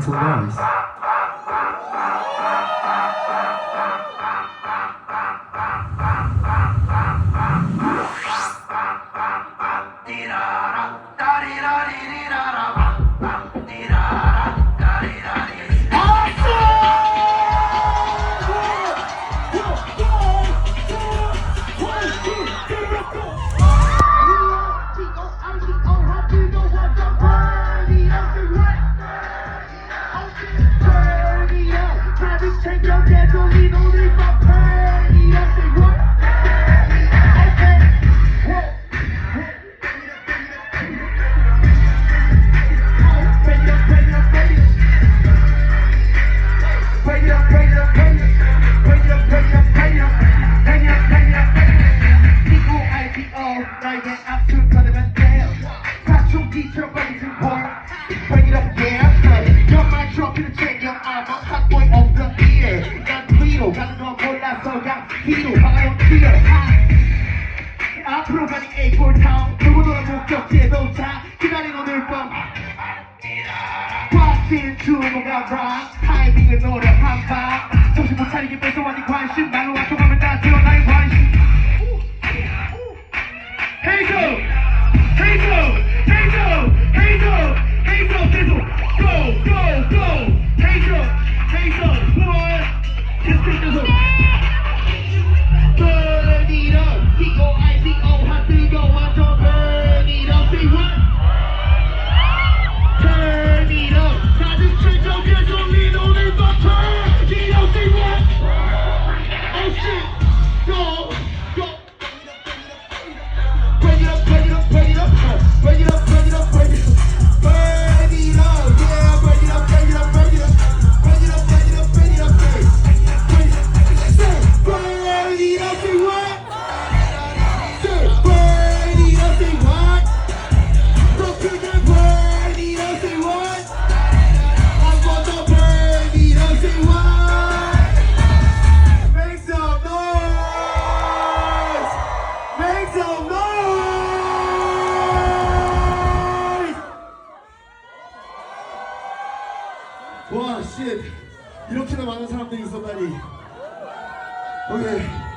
performance. Dina. Bring it up, yeah, I'm coming. Drop my trunk in the check, yo, I'm a 뒤로 방아용 튀어. 앞으로 가는 에이골 타운. 돌고 돌아 목적지에 도착. 기다린 오늘 밤. 꽉찐 주문가 락 타이밍을 노려 한방 정신 못 차리게 뺏어와니 관심 날로 와서 가면 다 들어 나의 관심 헤이조 헤이조 헤이조 헤이조 헤이조 계속 go go go 헤이조 헤이조 one 계속 계속 와, 씨. 이렇게나 많은 사람들이 있었다니. 오케이.